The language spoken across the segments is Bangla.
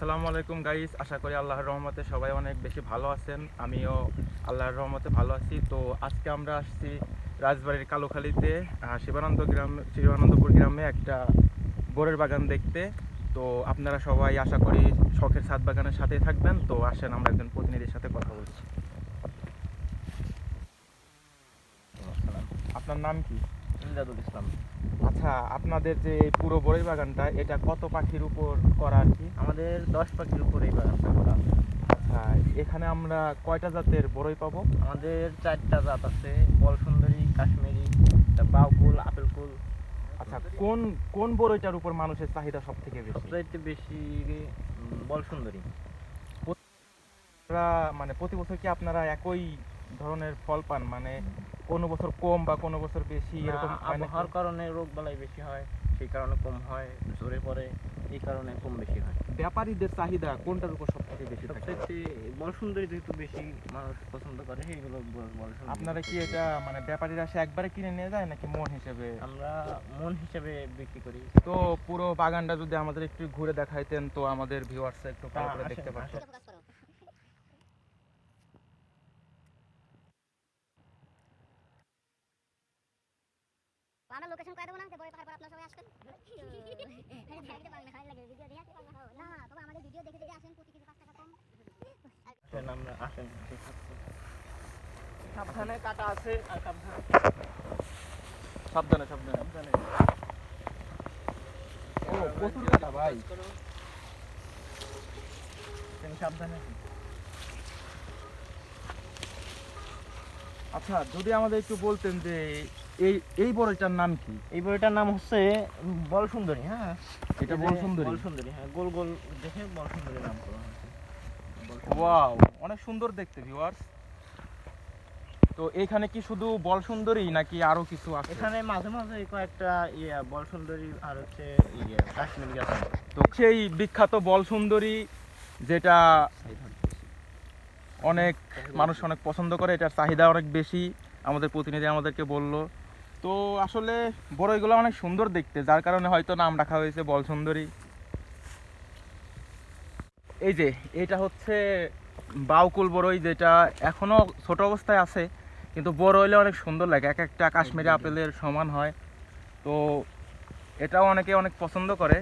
আসসালামু আলাইকুম গাইস, আশা করি আল্লাহর রহমতে সবাই অনেক বেশি ভালো আছেন। আমিও আল্লাহর রহমতে ভালো আছি। তো আজকে আমরা আসছি রাজবাড়ির কালোখালীতে শিবানন্দ গ্রাম শিবানন্দপুর গ্রামে একটা বোরের বাগান দেখতে। তো আপনারা সবাই আশা করি শখের ছাদ বাগানের সাথে থাকবেন। তো আসেন, আমরা একজন প্রতিনিধির সাথে কথা বলছি। আপনার নাম কি? ইমদাদুল ইসলাম। আচ্ছা আপনাদের যে পুরো বড়ই বাগানটা এটা কত পাখির উপর করা আর কি? আমাদের দশ পাখির উপরে এই বাগানটা করা। আচ্ছা এখানে আমরা কয়টা জাতের বড়ই পাবো? আমাদের চারটা জাত আছে বল সুন্দরী কাশ্মীরি বাউকুল আপেল কুল আচ্ছা কোন কোন বড়ইটার উপর মানুষের চাহিদা সব থেকে বেশি? সবচাইতে বেশি বল সুন্দরী মানে প্রতি বছর কি আপনারা একই ধরনের ফল পান মানে কোনো বছর কম বা কোনো বছর বেশি এরকম হয়? আবহাওয়ার কারণে রোগ বালাই বেশি হয় সেই কারণে কম হয় ঝরে পড়ে এই কারণে কম বেশি হয়। ব্যাপারীদের চাহিদা কোনটার উপর সব থেকে বেশি থাকে? সবচাইতে বল সুন্দরী যেহেতু বেশি মানুষ পছন্দ করে সেইগুলো আপনারা কি এটা মানে ব্যাপারীরা এসে একবারে কিনে নিয়ে যায় নাকি মন হিসেবে? আমরা মন হিসেবে বিক্রি করি। তো পুরো বাগানটা যদি আমাদের একটু ঘুরে দেখাইতেন তো আমাদের ভিউয়ার্স একটু ভালো করে দেখতে পারতো। আমরা লোকেশন করে দেবো না যে বই পাখার পর আপনারা সবাই আসবেন। দেখতে পারবেন ভালো লাগে ভিডিও দেখে না না তবে আমাদের ভিডিও দেখে যদি আসেন প্রতি কেজি পাঁচ টাকা কম আমরা আসেন সাবধানে কাটা আছে আর সাবধানে। সাবধানে সাবধানে। সাবধানে। ও প্রচুর কাটা ভাই। তুমি সাবধানে আচ্ছা যদি আমাদের একটু বলতেন যে এই এই বড়ইটার নাম কি? এই বইটার নাম হচ্ছে বল সুন্দরী হ্যাঁ? এটা বল সুন্দরী বল সুন্দরী হ্যাঁ গোল গোল দেখে বল সুন্দরী নাম করা হয়েছে। ওয়াও অনেক সুন্দর দেখতে ভিউয়ার্স তো এখানে কি শুধু বল সুন্দরী নাকি আরও কিছু আছে? এখানে মাঝে মাঝে কয়েকটা ইয়ে বল সুন্দরী আর হচ্ছে ইয়ে কাশ্মীরি গাছ তো সেই বিখ্যাত বল সুন্দরী যেটা অনেক মানুষ অনেক পছন্দ করে এটার চাহিদা অনেক বেশি আমাদের প্রতিনিধি আমাদেরকে বলল। তো আসলে বড়ইগুলো অনেক সুন্দর দেখতে যার কারণে হয়তো নাম রাখা হয়েছে বল সুন্দরী এই যে এটা হচ্ছে বাউকুল বড়ই যেটা এখনও ছোট অবস্থায় আছে কিন্তু বড় হইলে অনেক সুন্দর লাগে এক একটা কাশ্মীরি আপেলের সমান হয়। তো এটাও অনেকে অনেক পছন্দ করে।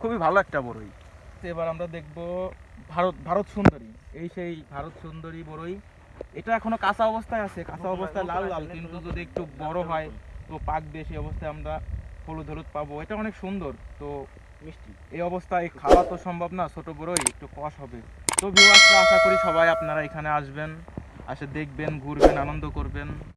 খুবই ভালো একটা বড়ই। এবার আমরা দেখব ভারত ভারত সুন্দরী। এই সেই ভারত সুন্দরী বড়ই। এটা এখনও কাঁচা অবস্থায় আছে। কাঁচা অবস্থায় লাল লাল কিন্তু যদি একটু বড় হয় তো পাকবে সেই অবস্থায় আমরা হলুদ হলুদ পাবো। এটা অনেক সুন্দর তো মিষ্টি। এই অবস্থায় খাওয়া তো সম্ভব না ছোট বড়ই একটু কষ হবে। তো ভিউয়ার্সরা আশা করি সবাই আপনারা এখানে আসবেন আসে দেখবেন ঘুরবেন আনন্দ করবেন।